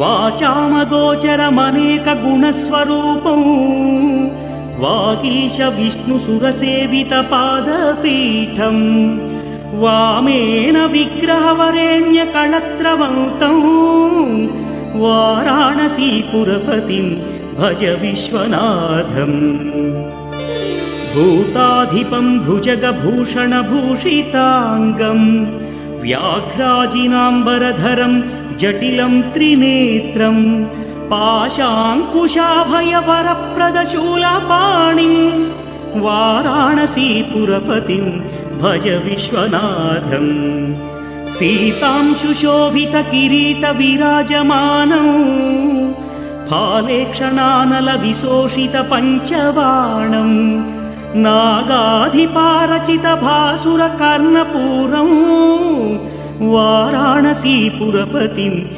वाचामगोचरमनेकगुणस्वरूपम्। वागीश विष्णुसुरसेवितपादपीठम् वामेन विग्रहवरेण्यकळत्रवन्तौ वाराणसीपुरपतिम् भज विश्वनाथम्। भूताधिपम् भुजगभूषणभूषिताङ्गम्। व्याघ्राजिनाम्बरधरम् जटिलम् त्रिनेत्रम् पाशाङ्कुशाभयवरप्रदशूलपाणिम् वाराणसीपुरपतिम् भज विश्वनाथम्। सीतांशुशोभितकिरीटविराजमानौ फालेक्षणानलविशोषितपञ्चबाणम् नागाधिपारचितभासुरकर्णपूरम् वाराणसीपुरपतिम्